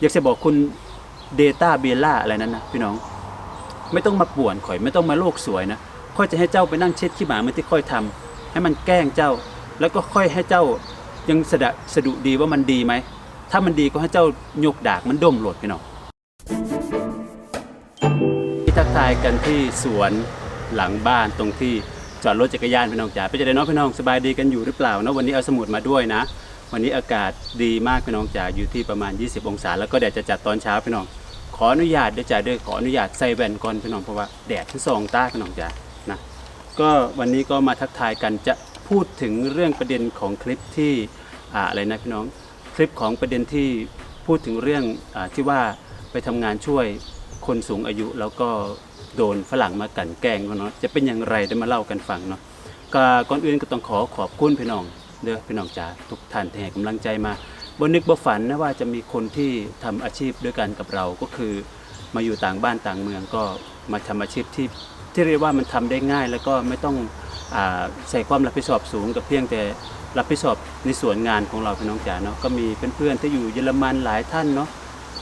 อยากจะบอกคุณเดต้าเบล่าอะไรนั้นนะพี่น้อง ไม่ต้องมาป่วนข่อย ไม่ต้องมาโลกสวยนะค่อยจะให้เจ้าไปนั่งเช็ดขี้หมาเหมือนที่ค่อยทำให้มันแกล้งเจ้า แล้วก็ค่อยให้เจ้ายังสะดะสะดุดีว่ามันดีไหม ถ้ามันดีก็ให้เจ้ายกดากมันดมโหลดพี่น้องที่ทักทายกันที่สวนหลังบ้านตรงที่จอดรถจักรยานพี่น้องจ๋าไปนจะได้น้องพี่น้องสบายดีกันอยู่หรือเปล่านะวันนี้เอาสมุดมาด้วยนะ วันนี้อากาศดีมากพี่น้องจ๋าอยู่ที่ประมาณ 20 องศา แล้วก็แดดจะจัดตอนเช้าพี่น้อง ขออนุญาตเดี๋ยวจ่าเด้อขออนุญาตใส่แว่นก่อนพี่น้องเพราะว่าแดดที่สองตาพี่น้องจ๋านะก็วันนี้ก็มาทักทายกันจะพูดถึงเรื่องประเด็นของคลิปที่อ่าอะไรนะพี่น้องคลิปของประเด็นที่พูดถึงเรื่องอที่ว่าไปทำงานช่วยคนสูงอายุ แล้วก็โดนฝรั่งมากันแกล้งเนาะจะเป็นอย่างไรได้มาเล่ากันฟังเนาะก่อนอื่นก็ต้องขอขอบคุณพี่น้อง เด้อพี่น้องจ๋าทุกท่านที่ให้กำลังใจมาบนนึกบ่ฝันนะว่าจะมีคนที่ทำอาชีพด้วยกันกับเราก็คือ มาอยู่ต่างบ้านต่างเมืองก็มาทำอาชีพที่ที่เรียกว่ามันทำได้ง่าย แล้วก็ไม่ต้องอาใส่ความรับผิดชอบสูงกับเพียงแต่รับผิดชอบในส่วนงานของเราพี่น้องจ๋าเนาะก็มีเพื่อนๆที่อยู่เยอรมันหลายท่านเนาะ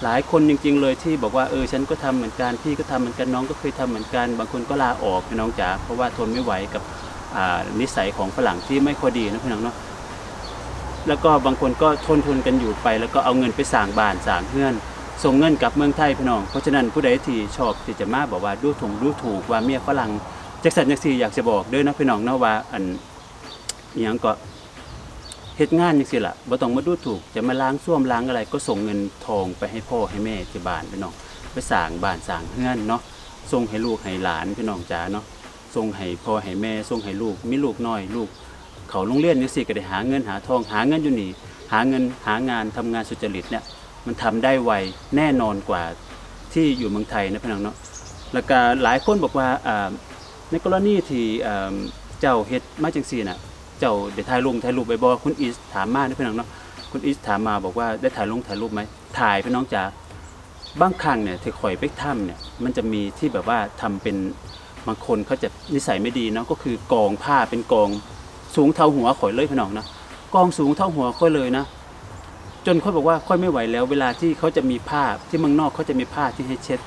หลายคนจริงๆเลยที่บอกว่าเออฉันก็ทำเหมือนกันพี่ก็ทำเหมือนกันน้องก็เคยทำเหมือนกัน บางคนก็ลาออกพี่น้องจ๋าเพราะว่าทนไม่ไหวกับอ่านิสัยของฝรั่งที่ไม่ค่อยดีนะพี่น้องเนาะ แล้วก็บางคนก็ทนทนกันอยู่ไป แล้วก็เอาเงินไปสร้างบ้านสร้างเฮือนส่งเงินกลับเมืองไทยพี่น้อง เพราะฉะนั้นผู้ใดที่ชอบที่จะมาบอกว่าดูถูกดูถูกว่าเมียฝรั่งจักสันจักสีอยากจะบอกเด้อนะพี่น้องเนาะว่าอันอหยังก็เฮ็ดงานจังซี่ล่ะบ่ต้องมาดูถูกจะมาล้างส้วมล้างอะไร ก็ส่งเงินทองไปให้พ่อให้แม่ที่บ้านพี่น้องไปสร้างบ้านสร้างเฮือนเนาะส่งให้ลูกให้หลานพี่น้องจ๋าเนาะส่งให้พ่อให้แม่ส่งให้ลูกมีลูกน้อยลูก เขาโรงเรียนจังซี่ก็ได้หาเงินหาทองหาเงินอยู่นี่หาเงินหางานทำงานสุจริตเนี่ยมันทำได้ไวแน่นอนกว่าที่อยู่เมืองไทยนะพี่น้องเนาะแล้วก็หลายคนบอกว่าในกรณีที่เจ้าเฮ็ดมาจังซี่น่ะเจ้าได้ถ่ายลงถ่ายรูปไปบ่คุณอีสถามมานะพี่น้องเนาะคุณอีสถามมาบอกว่าได้ถ่ายลงถ่ายรูปไหมถ่ายพี่น้องจ๋าบางครั้งเนี่ยที่ข่อยไปถ้ำเนี่ยมันจะมีที่แบบว่าทำเป็นบางคนเขาจะนิสัยไม่ดีเนาะก็คือกองผ้าเป็นกอง สูงเท่าหัวข่อยเลยพี่น้องนะกองสูงเท่าหัวข่อยเลยนะ จนเขาบอกว่าค่อยไม่ไหวแล้ว เวลาที่เขาจะมีผ้าที่เมืองนอกเขาจะมีผ้าที่ให้เช็ด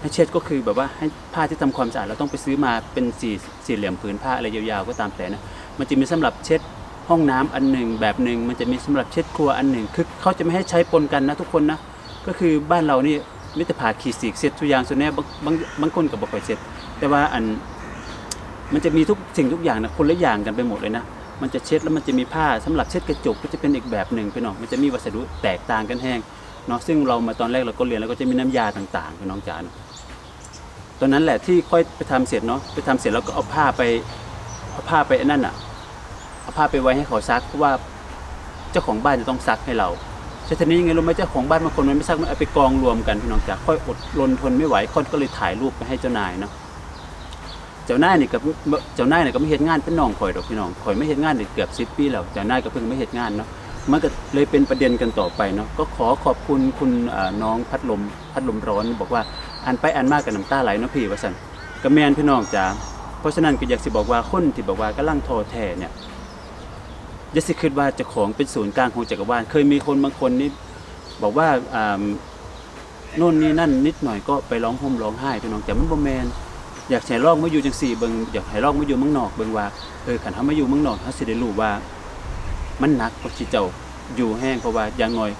ให้เช็ดก็คือแบบว่าให้ผ้าที่ทำความสะอาดเราต้องไปซื้อมาเป็นสี่สี่เหลี่ยมผืนผ้าอะไรยาวๆก็ตามแต่นะมันจะมีสำหรับเช็ดห้องน้ำอันหนึ่งแบบหนึ่งมันจะมีสำหรับเช็ดครัวอันหนึ่งคือเขาจะไม่ให้ใช้ปนกันนะทุกคนนะก็คือบ้านเรานี่มิตรภาขีดสีกเช็ดทุกอย่างส่วนนี้บางบางคนก็บอกไปเช็ดแต่ว่าอัน มันจะมีทุกสิ่งทุกอย่างนะคนละอย่างกันไปหมดเลยนะมันจะเช็ดแล้วมันจะมีผ้าสำหรับเช็ดกระจกก็จะเป็นอีกแบบหนึ่งไปหน่อยมันจะมีวัสดุแตกต่างกันแห้งเนาะซึ่งเรามาตอนแรกเราก็เรียนแล้วก็จะมีน้ำยาต่างๆพี่น้องจ๋าเนาะตอนนั้นแหละที่ค่อยไปทำเสร็จเนาะไปทำเสร็จแล้วก็เอาผ้าไปเอาผ้าไปนั่นอะเอาผ้าไปไว้ให้เขาซักเพราะว่าเจ้าของบ้านจะต้องซักให้เราใช่ทีนี้ยังไงรู้ไหมเจ้าของบ้านบางคนมันไม่ซักมันเอาไปกองรวมกันพี่น้องจ๋าค่อยอดรนทนไม่ไหวค่อยก็เลยถ่ายรูปไปให้เจ้านายเนาะ เจ้านายนี่ก็เจ้านายนี่ก็ไม่เฮ็ดงานเป็นน้องข่อยดอกพี่น้องข่อยไม่เฮ็ดงานเกือบ10ปีแล้วเจ้านายก็เพิ่งไม่เฮ็ดงานเนาะมันก็เลยเป็นประเด็นกันต่อไปเนาะก็ขอขอบคุณคุณน้องพัดลมพัดลมร้อน บอกว่าอันไปอันมากกับน้ำตาไหลเนาะพี่ว่าซั่นก็แมนพี่น้องจ๋าเพราะฉะนั้นก็อยากสิบอกว่าคนที่บอกว่ากำลังท้อแท้เนี่ยย่าสิคิดว่าจ้าของเป็นศูนย์กลางของจักรวาลเคยมีคนบางคนนี่บอกว่าโน่นนี่นั่นนิดหน่อยก็ไปร้องห่มร้องไห้พี่น้องแต่มันบ่แมน อยากให้ลองมาอยู่จังสี่เบิงอยากให้ลองมาอยู่เมืองนอกเบิงว่าเออขันเฮามาอยู่เมืองนอกเฮาสิได้รู้ว่า มันหนักกว่าที่เจ้าอยู่แห้งเพราะว่าอย่างน้อย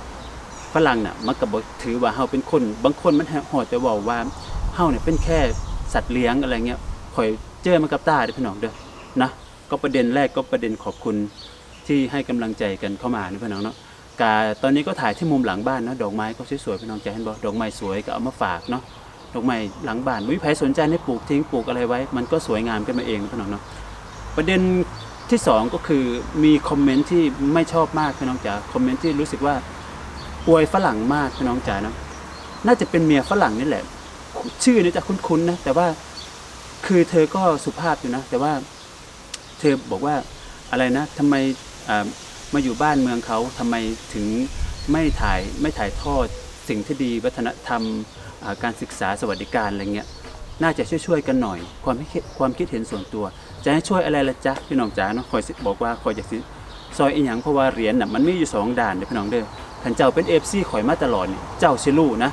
ฝรั่งน่ะมันก็บ่ถือว่าเฮาเป็นคน บางคนมันฮอดแต่เว้าว่าเฮาเนี่ยเป็นแค่สัตว์เลี้ยงอะไรเงี้ยข่อยเจอมากับตาเด้อพี่น้องเด้อนะก็ประเด็นแรกก็ประเด็นขอบคุณที่ให้กำลังใจกันเข้ามานะพี่น้องเนาะกาตอนนี้ก็ถ่ายที่มุมหลังบ้านนะดอกไม้ก็สวยๆพี่น้องจะเห็นบ่ดอกไม้สวยก็เอามาฝากเนาะ ดอกไม้หลังบ้านไม่มีใครสนใจให้ปลูกทิ้งปลูกอะไรไว้ มันก็สวยงามขึ้นมาเองนะพี่น้องเนาะประเด็นที่สองก็คือมีคอมเมนต์ที่ไม่ชอบมากพี่น้องจ๋าคอมเมนต์ที่รู้สึกว่าอวยฝรั่งมากพี่น้องจ๋านะน่าจะเป็นเมียฝรั่งนี่แหละ ชื่อนี่จะคุ้นๆนะแต่ว่าคือเธอก็สุภาพอยู่นะ แต่ว่าเธอบอกว่าอะไรนะทำไมมาอยู่บ้านเมืองเขาทำไมถึงไม่ถ่ายไม่ถ่ายทอดสิ่งที่ดีวัฒนธรรม การศึกษาสวัสดิการอะไรเงี้ยน่าจะช่วยๆกันหน่อย ความคิดความคิดเห็นส่วนตัว จะให้ช่วยอะไรละจ๊ะพี่น้องจ๋าเนาะคอยสิบอกว่าคอยจะซอยอีหยังเพราะว่าเหรียญน่ะมันมีอยู่สองด่านเด้อพี่น้องเด้อขันเจ้าเป็นเอฟซีข่อยมาตลอดเนี่ยเจ้าสิรู้นะ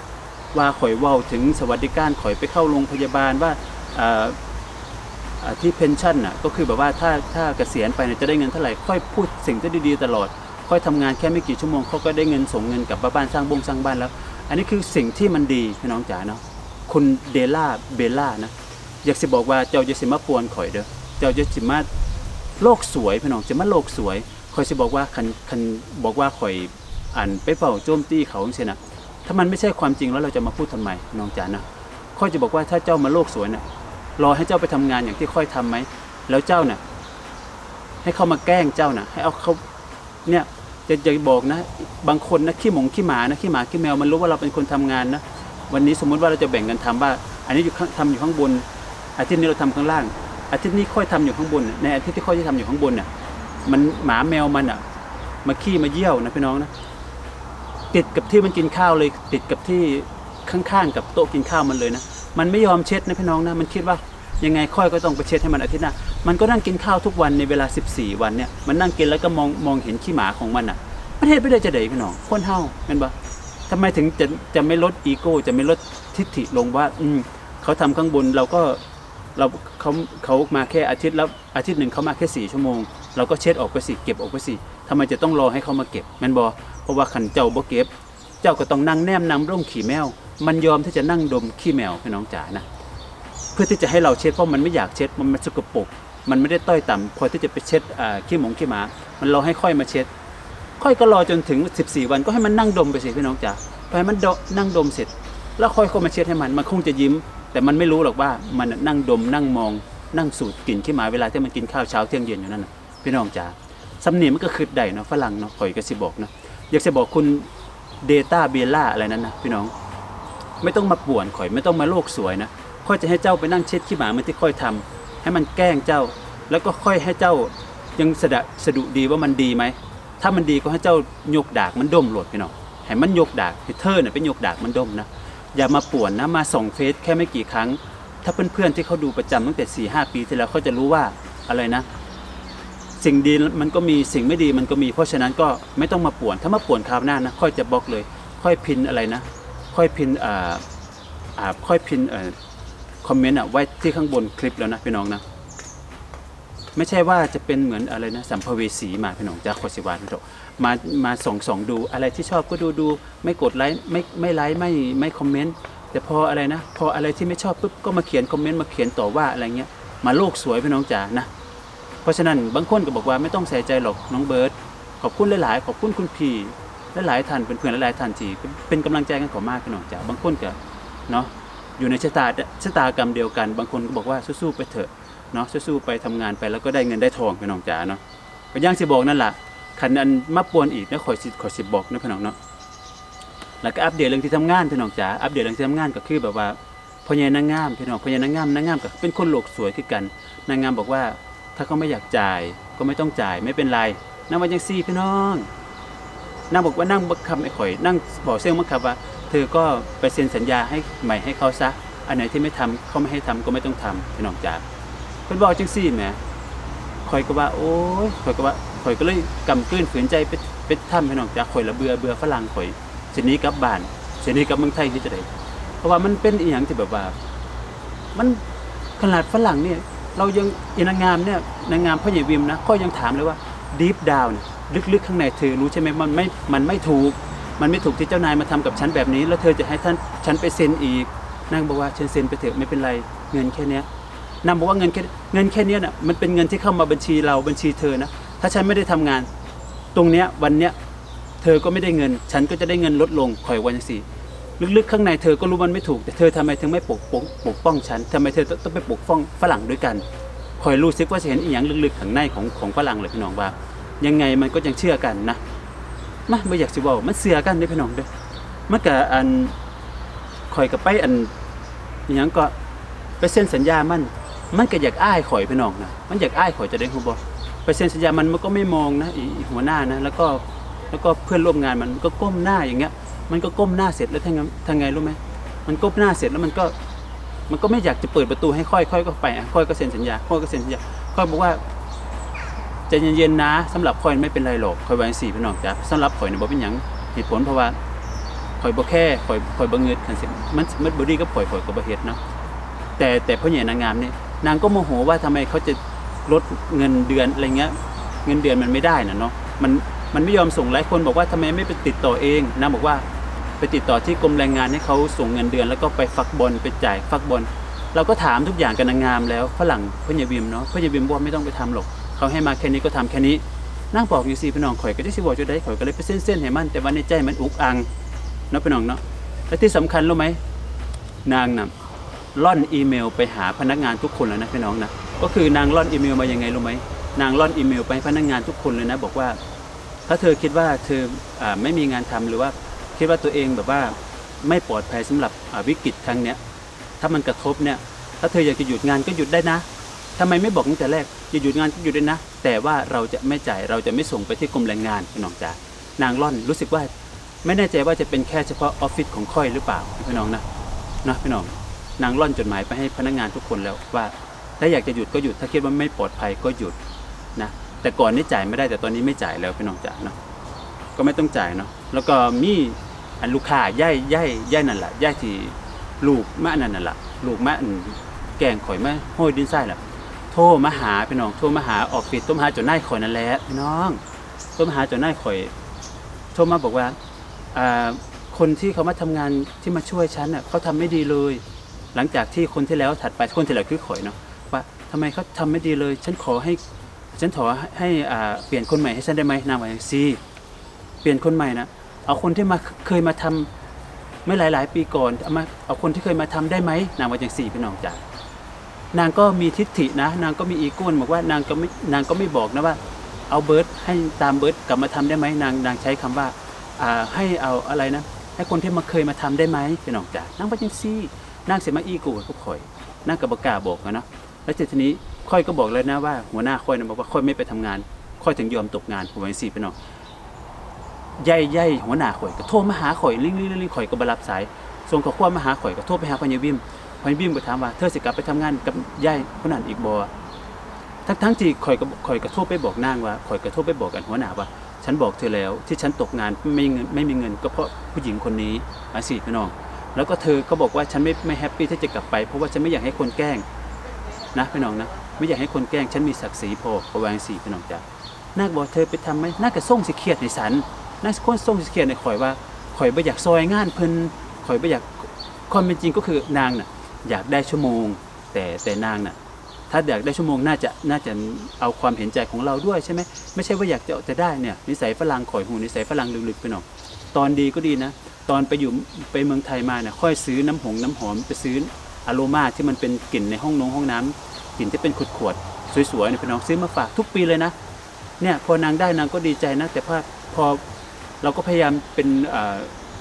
ว่าข่อยเว้าถึงสวัสดิการข่อยไปเข้าโรงพยาบาลว่าที่เพนชั่นน่ะก็คือแบบว่าถ้าถ้าเกษียณไปเนี่ยจะได้เงินเท่าไหร่ค่อยพูดสิ่งที่ดีๆตลอด ค่อยทำงานแค่ไม่กี่ชั่วโมงเขาก็ได้เงินส่งเงินกลับบ้านสร้างบงสร้างบ้านแล้ว อันนี้คือสิ่งที่มันดีพี่น้องจ๋าเนาะคุณเดล่าเบล่านะอยากสิบอกว่าเจ้าจะสิมาปวนข่อยเด้อเจ้าจะสิมาโลกสวยพี่น้องจะมาโลกสวยข่อยสิบอกว่าคันคันบอกว่าข่อยอ่านไปเป่าโจมตีเขาจังซี่นะถ้ามันไม่ใช่ความจริงแล้วเราจะมาพูดทำไมน้องจ๋านะค่อยจะบอกว่าถ้าเจ้ามาโลกสวยน่ะรอให้เจ้าไปทำงานอย่างที่ค่อยทำไหมแล้วเจ้าน่ะให้เขามาแกล้งเจ้าน่ะให้เอาเขาเนี่ย จะจะบอกนะ บางคนนะขี้หมงขี้หมานะขี้หมาขี้แมวมันรู้ว่าเราเป็นคนทำงานนะวันนี้สมมุติว่าเราจะแบ่งกันทำว่า อันนี้อยู่ข้างทำอยู่ข้างบน อาทิตย์นี้เราทำข้างล่าง อาทิตย์นี้ค่อยทำอยู่ข้างบนในอาทิตย์ที่ค่อยที่ทำอยู่ข้างบนน่ะมันหมาแมวมันอะมาขี้มาเยี่ยวนะพี่น้องนะติดกับที่มันกินข้าวเลย ติดกับที่ข้างๆกับโต๊ะกินข้าวมันเลยนะมันไม่ยอมเช็ดนะพี่น้องนะมันคิดว่า ยังไงค่อยก็ต้องไปเช็ดให้มันอาทิตย์หน้ามันก็นั่งกินข้าวทุกวันในเวลา 14 วันเนี่ยมันนั่งกินแล้วก็มองมองเห็นขี้หมาของมันอะ ประเทศไม่ได้จะเดยพี่น้องคนเฮาเป็นปะทำไมถึงจะจะไม่ลดอีโก้จะไม่ลดทิฐิลงว่า อืมเขาทำข้างบนเราก็เราเขาเขามาแค่อาทิตย์แล้วอาทิตย์หนึ่งเขามาแค่สี่ชั่วโมง เราก็เช็ดออกไปสิเก็บออกไปสิทำไมจะต้องรอให้เขามาเก็บแม่นบอเพราะว่าขันเจ้าบ่เก็บ เจ้าก็ต้องนั่งแนมนำร่องขี่แมว มันยอมที่จะนั่งดมขี้แมวพี่น้องจ๋านะ พื่อที่จะให้เราเช็ดเพราะมันไม่อยากเช็ดมันมันสกปรกมันไม่ได้ต้อยต่ำพอที่จะไปเช็ดขี้หมงขี้หมา มันรอให้ค่อยมาเช็ด ค่อยก็รอจนถึง 14 วันก็ให้มันนั่งดมไปสิพี่น้องจ๋าพอให้มันนั่งดมเสร็จ แล้วค่อยเข้ามาเช็ดให้มันมันคงจะยิ้ม แต่มันไม่รู้หรอกว่ามันนั่งดมนั่งมอง นั่งสูดกลิ่นขี้หมาเวลาที่มันกินข้าวเช้าเที่ยงเย็นอยู่นั่นนะพี่น้องจ๋าสำเนียงมันก็คือได้เนาะฝรั่งเนาะข่อยก็สิบอกนะอยากจะบอกคุณเดต้าเบล่าอะไรนั้นนะพี่น้อง ไม่ต้องมาป่วนข่อยไม่ต้องมาโลกสวยนะ ค่อยจะให้เจ้าไปนั่งเช็ดขี้หมาเหมือนที่ค่อยทำให้มันแกล้งเจ้า แล้วก็ค่อยให้เจ้ายังสะดะสะดุดีว่ามันดีไหมถ้ามันดีก็ให้เจ้ายกดากมันดมโหลดพี่น้องให้มันยกดากให้เธอเนี่ยไปยกดากมันดมนะอย่ามาป่วนนะมาส่องเฟซแค่ไม่กี่ครั้ง ถ้าเพื่อนๆที่เขาดูประจำตั้งแต่4ี่หปีที่แล้วเขาจะรู้ว่าอะไรนะ สิ่งดีมันก็มีสิ่งไม่ดีมันก็มี เพราะฉะนั้นก็ไม่ต้องมาป่วน ถ้ามาป่วนคราวหน้านะค่อยจะบล็อกเลย ค่อยพินอะไรนะ ค่อยพินอ่าอ่าค่อยพินเอ่อ คอมเมนต์อะไว้ที่ข้างบนคลิปแล้วนะพี่น้องนะไม่ใช่ว่าจะเป็นเหมือนอะไรนะสัมภเวสีมาพี่น้องจากโคสิวานพี่น้องมามาส่องส่องดูอะไรที่ชอบก็ดูดูไม่กดไลค์ไม่ไม่ไลค์ไม่ไม่คอมเมนต์แต่พออะไรนะ พออะไรที่ไม่ชอบปุ๊บก็มาเขียนคอมเมนต์มาเขียนต่อว่าอะไรเงี้ยมาโลกสวยพี่น้องจ๋านะ เพราะฉะนั้นบางคนก็บอกว่าไม่ต้องใส่ใจหรอกน้องเบิร์ตขอบคุณหลายๆ ขอบคุณคุณพี่หลายๆท่านเป็นเพื่อนหลายๆท่านที่เป็นเป็นกำลังใจกันขอมากพี่น้องจ๋าบางคนก็เนาะ อยู่ในชะตาชะตากรรมเดียวกัน บางคนก็บอกว่าสู้ๆไปเถอะเนาะสู้ๆไปทำงานไปแล้วก็ได้เงินได้ทองพี่น้องจ๋าเนาะก็ย่างสิบอกนั่นแหละคันอันมาปวนอีกนะขอยสิขอยสิบอกนะพี่น้องเนาะแล้วก็อัปเดตเรื่องที่ทำงานพี่น้องจ๋าอัปเดตเรื่องที่ทำงานก็คือแบบว่าพญ่นางงามพี่น้องพญ่นางงามนางงามก็เป็นคนโลกสวยคือกันนางงามบอกว่า ถ้าเขาไม่อยากจ่ายก็ไม่ต้องจ่ายไม่เป็นไรนั่งวันยังซี่พี่น้องนั่งบอกว่านั่งบังคับไอ้ข่อยนั่งบอกเซลล์บังคับว่า เธอก็ไปเซ็นสัญญาให้ใหม่ให้เขาซะ อันไหนที่ไม่ทำเขาไม่ให้ทำก็ไม่ต้องทำพี่น้องจ๋าเพิ่นบอกจังซี่แหมข่อยก็ว่า โอ้ยข่อยก็ว่าข่อยก็เลยกำกลืนฝืนใจไปไปทำพี่น้องจ๋าข่อยละเบือเบือฝรั่งข่อยเสนี้กลับบ้านเสนี้กลับเมืองไทยที่จะได้เพราะว่ามันเป็นอีหยังที่แบบว่า มันขนาดฝรั่งเนี่ย เรายังอนางงามเนี่ยนางงามพ่อใหญ่วิมนะก็ยังถามเลยว่าดีฟดาวนี่ยลึกๆข้างในเธอรู้ใช่ไหมมันไม่มันไม่ถูก มันไม่ถูกที่เจ้านายมาทำกับฉันแบบนี้ แล้วเธอจะให้ท่านฉันไปเซ็นอีกนางบอกว่าฉันเซ็นไปเถอะไม่เป็นไรเงินแค่นี้นางบอกว่าเงินแค่เงินแค่นี้ยน่ะมันเป็นเงินที่เข้ามาบัญชีเราบัญชีเธอนะถ้าฉันไม่ได้ทำงาน ตรงเนี้ยวันเนี้ยเธอก็ไม่ได้เงิน ฉันก็จะได้เงินลดลงคอยวันสี่ลึกๆข้างในเธอก็รู้มันไม่ถูก แต่เธอทำไมถึงไม่ปกป้องปกป้องฉันทำไมเธอต้องไปปกป้องฝรั่งด้วยกันคอยรู้สึกว่าจะเห็นอีหยังลึกๆข้างในของของฝรั่งเลยพี่น้องว่า ยังไงมันก็ยังเชื่อกันนะ มาไม่อยากสิเว่ามันเสือกันเด้พี่น้องเด้อมันก็อันคอยกับไปอันอีหยังก็ไปเซ็นสัญญามัน มันก็อยากอ้ายข่อยพี่น้องนะมันอยากอ้ายข่อยจะได้ฮู้บ่ไปเซ็นสัญญามันมันก็ไม่มองนะอีอีหัวหน้านะแล้วก็แล้วก็เพื่อนร่วมงานมันก็ก้มหน้าอย่างเงี้ย มันก็ก้มหน้าเสร็จแล้วทางไงทางไงรู้ไหมมันก้มหน้าเสร็จแล้วมันก็มันก็ไม่อยากจะเปิดประตูให้ค่อยค่อยก็ไปอะค่อยก็เซ็นสัญญาค่อยก็เซ็นสัญญาค่อยบอกว่า ใจเย็นๆนะสำหรับค่อยไม่เป็นไรหรอกค่อยไว้สี่พี่น้องจ้ะสำหรับข่อยเนี่ยบ่เป็นหยังเหตุผลเพราะว่าข่อยบ่แค่ข่อยข่อยบ่เงิดคันสิมันมันบ่ดีกับข่อยข่อยก็บ่เฮ็ดเนาะแต่แต่พ่อใหญ่นางงามเนี่ยนางก็โมโหว่าทำไมเขาจะลดเงินเดือนอะไรเงี้ยเงินเดือนมันไม่ได้นะเนาะมันมันไม่ยอมส่งหลายคนบอกว่าทำไมไม่ไปติดต่อเองนางบอกว่าไปติดต่อที่กรมแรงงานให้เขาส่งเงินเดือน แล้วก็ไปฟักบอลไปจ่ายฟักบอลเราก็ถามทุกอย่างกับนางงามแล้วฝรั่งพ่อใหญ่บิมเนาะพ่อใหญ่บิมบอกไม่ต้องไปทำหรอก เขาให้มาแค่นี้ก็ทำแค่นี้นั่งบอกอยู่สิพี่น้องข่อยก็ได้สิบอกจะได้ข่อยก็เลยไปเส้นๆให้มัน แต่ว่าในใจมันอุกอังเนาะพี่น้องเนาะและที่สำคัญรู้ไหมนางน่ะล่อนอีเมลไปหาพนักงานทุกคนแล้วนะพี่น้องนะก็คือนางล่อนอีเมลมายังไงรู้ไหมนางล่อนอีเมลไปพนักงานทุกคนเลยนะ บอกว่า ถ้าเธอคิดว่าเธออไม่มีงานทำหรือว่าคิดว่าตัวเองแบบว่าไม่ปลอดภัยสำหรับวิกฤตครั้งเนี้ยถ้ามันกระทบเนี่ยถ้าเธออยากจะหยุดงานก็หยุดได้นะ ทำไมไม่บอกตั้งแต่แรกจะหยุดงานก็หยุดด้นะ แต่ว่าเราจะไม่จ่ายเราจะไม่ส่งไปที่กรมแรงงานพี่น้องจ๋านางร่อนรู้สึกว่า ไม่แน่ใจว่าจะเป็นแค่เฉพาะออฟฟิศของค่อยหรือเปล่าพี่น้องนะนะพี่น้องนางร่อนจดหมายไปให้พนักงานทุกคนแล้วว่า ถ้าอยากจะหยุดก็หยุดถ้าคิดว่าไม่ปลอดภัยก็หยุดนะแต่ก่อนนี่จ่ายไม่ได้แต่ตอนนี้ไม่จ่ายแล้วพี่น้องจ๋าเนาะก็ไม่ต้องจ่ายเนาะแล้วก็มีอันลูกค้าย่ายย่ายย่ายนั่นแหละย่ายที่ลูกแมะนั่นน่ะแหละลูกแมะอันแกงข่อยแมะห้อยดินไส้แหละ รมาหาพี่น้องโทรมาหาออฟฟิศโทรมาหาจ้านายข่อยนั่นแหละพี่น้องโทรมาหาจ้านายข่อยโทรมาบอกว่าคนที่เขามาทำงานที่มาช่วยฉันน่ะเขาทำไม่ดีเลย หลังจากที่คนที่แล้วถัดไปคนที่แล้วคือข่อยเนาะว่าทำไมเขาทำไม่ดีเลย ฉันขอให้ฉันขอให้อ่าเปลี่ยนคนใหม่ให้ฉันได้ไหมนางว่าอย่างซีเปลี่ยนคนใหม่นะเอาคนที่มาเคยมาทำเมื่อหลาย ๆ ปีก่อนเอามาเอาคนที่เคยมาทำได้ไหมนางว่าอย่างสี่พี่น้องจ๋า นางก็มีทิฏฐินะ นางก็มีอีโก้นบอกว่านางก็ไม่นางก็ไม่บอกนะว่า เอาเบิร์ดให้ตามเบิร์ดกลับมาทำได้ไหมนางนางใช้คำว่าอ่าให้เอาอะไรนะ ให้คนที่มาเคยมาทำได้ไหมพี่น้องจ๋านางว่าจังซี่นางเสียมาอีโก้กับข่อยนางกับบกาบอกอะเนาะแล้วทีนี้ค่อยก็บอกเลยนะว่าหัวหน้าค่อยนะบอกว่าค่อยไม่ไปทำงาน ค่อยถึงยอมตกงานผมว่าจังซี่พี่น้องใหญ่ใหญ่หัวหน้าข่อยก็โทรมาหาข่อยลิงลิงลิงข่อยก็บรับสายส่งข้อความมาหาข่อยก็โทรไปหาพญาวิม พอยบิมก็ถามว่าเธอสิกลับไปทำงานกับยายคนนั้นอีกบ่ทั้งทั้งที่ข่อยก็ข่อยกระทษไปบอกนางว่าข่อยกระทษไปบอกกันหัวหน้าว่า ฉันบอกเธอแล้วที่ฉันตกงานไม่มีเงินไม่มีเงิน ก็เพราะผู้หญิงคนนี้อาสิพี่น้อง แล้วก็เธอก็บอกว่าฉันไม่ไม่แฮปปี้ที่จะกลับไปเพราะว่าฉันไม่อยากให้คนแกล้งนะพี่น้องนะ ไม่อยากให้คนแกล้งฉันมีศักดิ์ศรีพอประวางสีพี่น้องจ้ะนากบอกเธอไปทำไหมนากก็ส่งสิเครียดในสันนากคนส่งสิเครียดในข่อยว่าข่อยไม่อยากซอยงานเพิ่นข่อยไม่อยากความเป็นจริงก็คือนางน่ะ อยากได้ชั่วโมง แต่แต่นางน่ะถ้าอยากได้ชั่วโมงน่าจะน่าจะเอาความเห็นใจของเราด้วยใช่ไหมไม่ใช่ว่าอยากจะจะได้เนี่ยนิสัยฝรั่งข่อยหูนิสัยฝรั่งลึกๆไปหน่อยตอนดีก็ดีนะ ตอนไปอยู่ไปเมืองไทยมาเนี่ยค่อยซื้อน้ำหงน้ำหอมไปซื้ออะโรมาที่มันเป็นกลิ่นในห้องนงห้องน้ำกลิ่นที่เป็นขวดๆสวยๆเนี่ยพี่น้องซื้อมาฝากทุกปีเลยนะเนี่ยพอนางได้นางก็ดีใจนะ แต่พอพอเราก็พยายามเป็นอ่า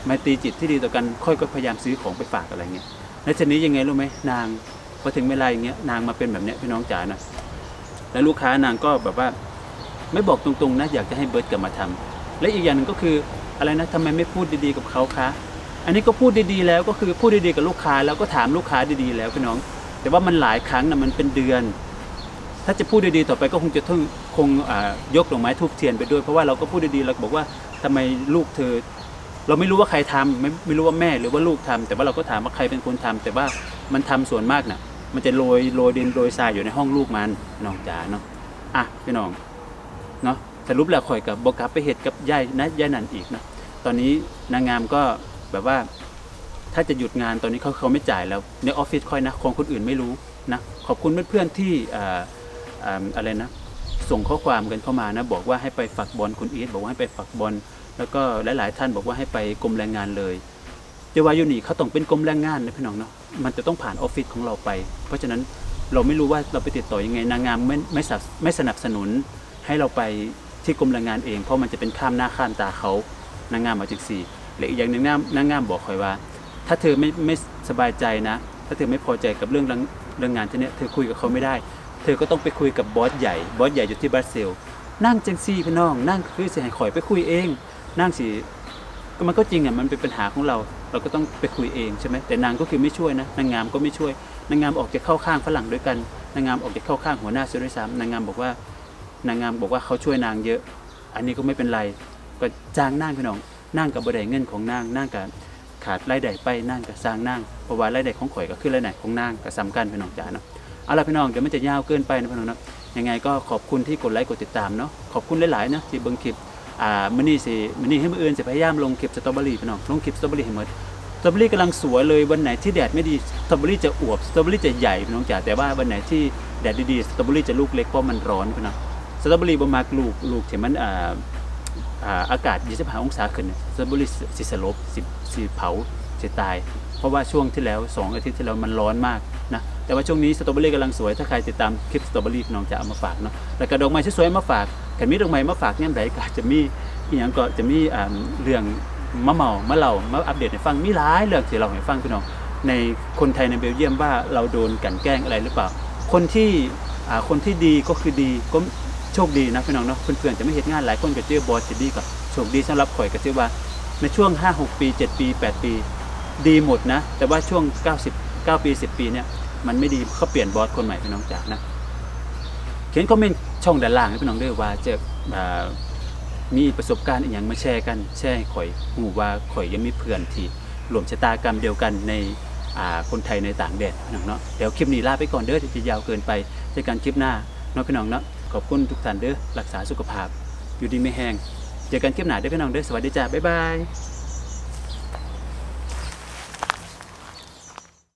ไมตรีจิตที่ดีต่อกัน ค่อยก็พยายามซื้อของไปฝากอะไรเงี้ย แล้วทีนี้ยังไงรู้ไหมนางพอถึงเวลาอย่างเงี้ยนางมาเป็นแบบเนี้ยพี่น้องจ๋านะแล้วลูกค้านางก็แบบว่า ไม่บอกตรงๆนะอยากจะให้เบิร์ดกลับมาทำและอีกอย่างหนึ่งก็คืออะไรนะทำไมไม่พูดดีๆกับเขาคะอันนี้ก็พูดดีๆแล้วก็คือพูดดีๆกับลูกค้าแล้วก็ถามลูกค้าดีๆแล้วพี่น้อง แต่ว่ามันหลายครั้งนะมันเป็นเดือน ถ้าจะพูดดีๆต่อไปก็คงจะต้องคงอ่ายกดอกไม้ทูบเทียนไปด้วย เพราะว่าเราก็พูดดีๆเราบอกว่าทำไมลูกเธอ เราไม่รู้ว่าใครทำไม่ไม่รู้ว่าแม่หรือว่าลูกทำแต่ว่าเราก็ถามว่าใครเป็นคนทำแต่ว่ามันทำส่วนมากน่ะ มันจะโรยโรยดินโรยทรายอยู่ในห้องลูกมันน้องจ๋าเนาะอะพี่น้องเนาะสรุปแล้วข่อยกับบกลับไปเหตุกับยายนะยายนันอีกนะตอนนี้นางงามก็แบบว่า ถ้าจะหยุดงานตอนนี้เขาเขาไม่จ่ายแล้วในออฟฟิศค่อยนะของคนอื่นไม่รู้นะขอบคุณเพื่อนๆที่อออะไรนะ ส่งข้อความกันเข้ามานะ บอกว่าให้ไปฝักบอลคุณอีทบอกว่าให้ไปฝักบอล แล้วก็หลาย ๆ ท่านบอกว่าให้ไปกรมแรงงานเลยเจาวายูนี่เขาต้องเป็นกรมแรงงานนะพี่น้องเนาะมันจะต้องผ่านออฟฟิศของเราไป เพราะฉะนั้นเราไม่รู้ว่าเราไปติดต่อยังไงนางงามไม่ไม่สนับไม่สนับสนุน ให้เราไปที่กรมแรงงานเอง เพราะมันจะเป็นข้ามหน้าข้ามตาเขานางงามมาจากสี่และอีกอย่างหนึ่งนางนางงามบอกคอยว่า ถ้าเธอไม่ไม่สบายใจนะ ถ้าเธอไม่พอใจกับเรื่องเรื่องงานที่เนี้ยเธอคุยกับเขาไม่ได้ เธอก็ต้องไปคุยกับบอสใหญ่บอสใหญ่อยู่ที่บราซิลนั่งจังซี่พี่น้องนั่งคือสิให้ข่อยไปคุยเอง นั่งสิก็มันก็จริงอะมันเป็นปัญหาของเรา เราก็ต้องไปคุยเองใช่ไหมแต่นางก็คือไม่ช่วยนะนางงามก็ไม่ช่วยนางงามออกจะเข้าข้างฝรั่งด้วยกันนางงามออกจะเข้าข้างหัวหน้าเสียด้วยซ้ำนางงามบอกว่านางงามบอกว่าเขาช่วยนางเยอะ อันนี้ก็ไม่เป็นไรก็จ้างนางพี่น้องนั่งกับ่ได้เงินของนางนางก็ขาดรายได้ไปนางก็สร้างนางเพราะว่ารายได้ของข่อยก็คือรายได้ของนางก็สำคัญพี่น้องจ๋าเนาะเอาละพี่น้องเดี๋ยวมันจะยาวเกินไปนะพี่น้องเนาะยังไงก็ขอบคุณที่กดไลค์กดติดตามเนาะขอบคุณหลายๆนะที่เบิ่งคลิป อ่ามื้อนี้สิมื้อนี้ให้มื้ออื่นสิพยายามลงคลิปสตรอเบอรี่พี่น้องลงคลิปสตรอเบอรี่ให้หมดสตรอเบอรี่กำลังสวยเลยวันไหนที่แดดไม่ดีสตรอเบอรี่จะอวบสตรอเบอรี่จะใหญ่พี่น้องจ๋าแต่ว่าวันไหนที่แดดดีๆสตรอเบอรี่จะลูกเล็กเพราะมันร้อนพี่น้องสตรอเบอรี่บ่มักลูกลูกที่มันอ่าอ่าอากาศ25องศาขึ้นสตรอเบอรี่สิสลบสิสิเผาสิตาย เพราะว่าช่วงที่แล้ว 2 อาทิตย์ที่แล้วมันร้อนมากนะแต่ว่าช่วงนี้สตรอเบอรี่กำลังสวยถ้าใครติดตามคลิปสตรอเบอรี่พี่น้องจะเอามาฝากเนาะแล้วก็ดอกไม้สวยๆมาฝาก กันมีดอกไม้มาฝากเนี่ยไหนก็จะมีอีหยังก็จะมีเรื่องมาเมามาเล่ามาอัปเดตให้ฟังมีหลายเรื่องที่เราให้ฟังพี่น้องในคนไทยในเบลเยียมว่าเราโดนกันแกล้งอะไรหรือเปล่า คนที่คนที่ดีก็คือดีก็โชคดีนะพี่น้องเนาะเพื่อนๆจะไม่เห็นงานหลายคนก็เจอบอสจะดีก็โชคดีสำหรับข่อยก็ถือว่าในช่วง 5 6 ปี 7 ปี 8 ปี ดีหมดนะ แต่ว่าช่วง 90 9 ปี 10 ปีเนี่ยมันไม่ดีเขาเปลี่ยนบอสคนใหม่พี่น้องจากนะ เขียนคอมเมนต์ช่องด้านล่างให้พี่น้องด้วยว่าจะมีประสบการณ์อีกอย่างมาแชร์กันแชร์ให้ข่อยหูว่าข่อยยังมีเพื่อนที่รวมชะตากรรมเดียวกันในคนไทยในต่างแดนพี่น้องเนาะเดี๋ยวคลิปนี้ลาไปก่อนเด้อจะยาวเกินไปเจอกันคลิปหน้าเนาะพี่น้องเนาะขอบคุณทุกท่านเด้อรักษาสุขภาพ อยู่ดีไม่แห้งเจอกันคลิปหน้าเด้อพี่น้องเด้อสวัสดีจ้าบ๊ายบาย